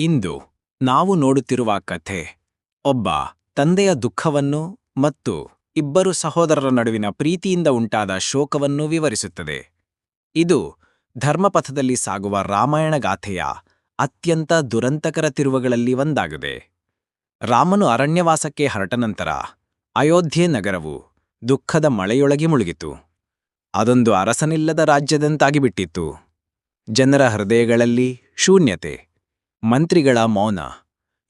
ಇಂದು ನಾವು ನೋಡುತ್ತಿರುವ ಕಥೆ, ಒಬ್ಬ ತಂದೆಯ ದುಃಖವನ್ನು ಮತ್ತು ಇಬ್ಬರು ಸಹೋದರರ ನಡುವಿನ ಪ್ರೀತಿಯಿಂದ ಉಂಟಾದ ಶೋಕವನ್ನು ವಿವರಿಸುತ್ತದೆ. ಇದು ಧರ್ಮಪಥದಲ್ಲಿ ಸಾಗುವ ರಾಮಾಯಣ ಗಾಥೆಯ ಅತ್ಯಂತ ದುರಂತಕರ ತಿರುವುಗಳಲ್ಲಿ ಒಂದಾಗಿದೆ. ರಾಮನು ಅರಣ್ಯವಾಸಕ್ಕೆ ಹರಟ ನಂತರ ಅಯೋಧ್ಯೆ ನಗರವು ದುಃಖದ ಮಳೆಯೊಳಗೆ ಮುಳುಗಿತು. ಅದೊಂದು ಅರಸನಿಲ್ಲದ ರಾಜ್ಯದಂತಾಗಿಬಿಟ್ಟಿತ್ತು ಜನರ ಹೃದಯಗಳಲ್ಲಿ ಶೂನ್ಯತೆ ಮಂತ್ರಿಗಳ ಮೌನ.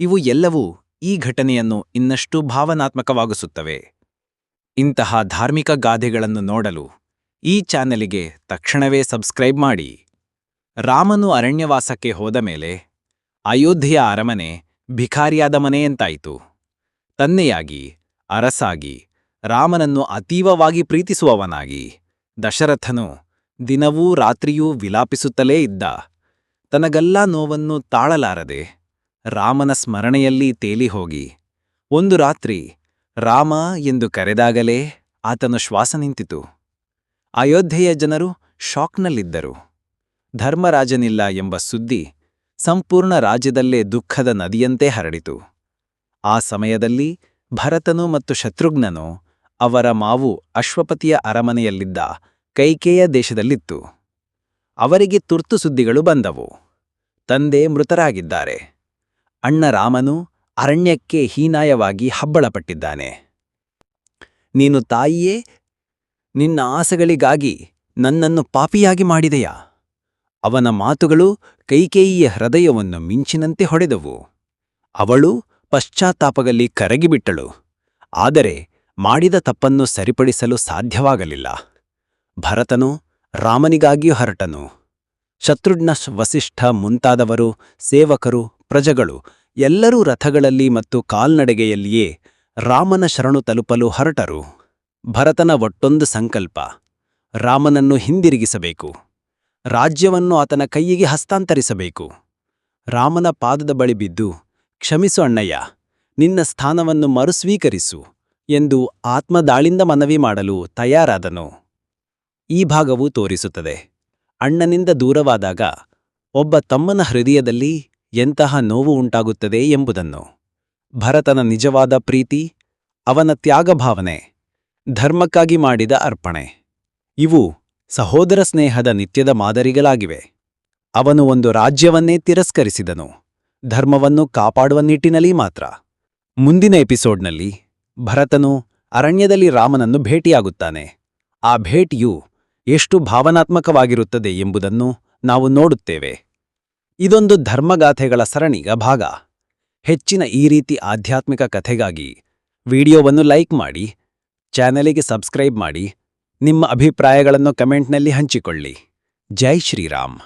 ಇವು ಎಲ್ಲವೂ ಈ ಘಟನೆಯನ್ನು ಇನ್ನಷ್ಟು ಭಾವನಾತ್ಮಕವಾಗಿಸುತ್ತವೆ. ಇಂತಹ ಧಾರ್ಮಿಕ ಗಾದೆಗಳನ್ನು ನೋಡಲು ಈ ಚಾನೆಲಿಗೆ ತಕ್ಷಣವೇ ಸಬ್ಸ್ಕ್ರೈಬ್ ಮಾಡಿ. ರಾಮನು ಅರಣ್ಯವಾಸಕ್ಕೆ ಹೋದ ಮೇಲೆ ಅಯೋಧ್ಯೆಯ ಅರಮನೆ ಭಿಖಾರಿಯಾದ ಮನೆಯಂತಾಯಿತು ತನ್ನೆಯಾಗಿ, ಅರಸಾಗಿ, ರಾಮನನ್ನು ಅತೀವವಾಗಿ ಪ್ರೀತಿಸುವವನಾಗಿ ದಶರಥನು ದಿನವೂ ರಾತ್ರಿಯೂ ವಿಲಾಪಿಸುತ್ತಲೇ ಇದ್ದ. ತನಗೆಲ್ಲಾ ನೋವನ್ನು ತಾಳಲಾರದೆ ರಾಮನ ಸ್ಮರಣೆಯಲ್ಲಿ ತೇಲಿ ಹೋಗಿ, ಒಂದು ರಾತ್ರಿ ರಾಮ ಎಂದು ಕರೆದಾಗಲೇ ಆತನ ಶ್ವಾಸ ನಿಂತಿತು. ಅಯೋಧ್ಯೆಯ ಜನರು ಶಾಕ್ನಲ್ಲಿದ್ದರು. ಧರ್ಮರಾಜನಿಲ್ಲ ಎಂಬ ಸುದ್ದಿ ಸಂಪೂರ್ಣ ರಾಜ್ಯದಲ್ಲೇ ದುಃಖದ ನದಿಯಂತೆ ಹರಡಿತು. ಆ ಸಮಯದಲ್ಲಿ ಭರತನು ಮತ್ತು ಶತ್ರುಘ್ನನು ಅವರ ಮಾವು ಅಶ್ವಪತಿಯ ಅರಮನೆಯಲ್ಲಿದ್ದ ಕೈಕೇಯ ದೇಶದಲ್ಲಿತ್ತು. ಅವರಿಗೆ ತುರ್ತು ಸುದ್ದಿಗಳು ಬಂದವು. ತಂದೆ ಮೃತರಾಗಿದ್ದಾರೆ. ಅಣ್ಣ ರಾಮನು ಅರಣ್ಯಕ್ಕೆ ಹೀನಾಯವಾಗಿ ಹಬ್ಬಳಪಟ್ಟಿದ್ದಾನೆ. ನೀನು ತಾಯಿಯೇ, ನಿನ್ನ ಆಸೆಗಳಿಗಾಗಿ ನನ್ನನ್ನು ಪಾಪಿಯಾಗಿ ಮಾಡಿದೆಯಾ? ಅವನ ಮಾತುಗಳು ಕೈಕೇಯಿಯ ಹೃದಯವನ್ನು ಮಿಂಚಿನಂತೆ ಹೊಡೆದವು. ಅವಳು ಪಶ್ಚಾತ್ತಾಪದಲ್ಲಿ ಕರಗಿಬಿಟ್ಟಳು. ಆದರೆ ಮಾಡಿದ ತಪ್ಪನ್ನು ಸರಿಪಡಿಸಲು ಸಾಧ್ಯವಾಗಲಿಲ್ಲ. ಭರತನು ರಾಮನಿಗಾಗಿಯೂ ಹರಟನು. ಶತ್ರುಘ್ನ ವಸಿಷ್ಠ ಮುಂತಾದವರು, ಸೇವಕರು, ಪ್ರಜೆಗಳು, ಎಲ್ಲರೂ ರಥಗಳಲ್ಲಿ ಮತ್ತು ಕಾಲ್ನಡೆಗೆಯಲ್ಲಿಯೇ ರಾಮನ ಶರಣು ತಲುಪಲು ಹರಟರು. ಭರತನ ಒಟ್ಟೊಂದು ಸಂಕಲ್ಪ, ರಾಮನನ್ನು ಹಿಂದಿರುಗಿಸಬೇಕು. ರಾಜ್ಯವನ್ನು ಆತನ ಕೈಯಿಗೆ ಹಸ್ತಾಂತರಿಸಬೇಕು. ರಾಮನ ಪಾದದ ಬಳಿ ಬಿದ್ದು, ಕ್ಷಮಿಸು ಅಣ್ಣಯ್ಯ, ನಿನ್ನ ಸ್ಥಾನವನ್ನು ಮರುಸ್ವೀಕರಿಸು ಎಂದು ಆತ್ಮದಾಳಿಂದ ಮನವಿ ಮಾಡಲು ತಯಾರಾದನು. ಈ ಭಾಗವು ತೋರಿಸುತ್ತದೆ. ಅಣ್ಣನಿಂದ ದೂರವಾದಾಗ ಒಬ್ಬ ತಮ್ಮನ ಹೃದಯದಲ್ಲಿ ಎಂತಹ ನೋವು ಉಂಟಾಗುತ್ತದೆ ಎಂಬುದನ್ನು. ಭರತನ ನಿಜವಾದ ಪ್ರೀತಿ, ಅವನ ತ್ಯಾಗಭಾವನೆ, ಧರ್ಮಕ್ಕಾಗಿ ಮಾಡಿದ ಅರ್ಪಣೆ. ಇವು ಸಹೋದರ ಸ್ನೇಹದ ನಿತ್ಯದ ಮಾದರಿಗಳಾಗಿವೆ. ಅವನು ಒಂದು ರಾಜ್ಯವನ್ನೇ ತಿರಸ್ಕರಿಸಿದನು, ಧರ್ಮವನ್ನು ಕಾಪಾಡುವ ನಿಟ್ಟಿನಲ್ಲಿ ಮಾತ್ರ. ಮುಂದಿನ ಎಪಿಸೋಡ್ನಲ್ಲಿ ಭರತನು ಅರಣ್ಯದಲ್ಲಿ ರಾಮನನ್ನು ಭೇಟಿಯಾಗುತ್ತಾನೆ. ಆ ಭೇಟಿಯು ಎಷ್ಟು ಭಾವನಾತ್ಮಕವಾಗಿರುತ್ತದೆ ಎಂಬುದನ್ನು ನಾವು ನೋಡುತ್ತೇವೆ. ಇದೊಂದು ಧರ್ಮಗಾಥೆಗಳ ಸರಣಿಗ ಭಾಗ. ಹೆಚ್ಚಿನ ಈ ರೀತಿ ಆಧ್ಯಾತ್ಮಿಕ ಕಥೆಗಾಗಿ ವಿಡಿಯೋವನ್ನು ಲೈಕ್ ಮಾಡಿ, ಚಾನೆಲಿಗೆ ಸಬ್ಸ್ಕ್ರೈಬ್ ಮಾಡಿ, ನಿಮ್ಮ ಅಭಿಪ್ರಾಯಗಳನ್ನು ಕಮೆಂಟ್ನಲ್ಲಿ ಹಂಚಿಕೊಳ್ಳಿ. ಜೈ ಶ್ರೀರಾಮ್.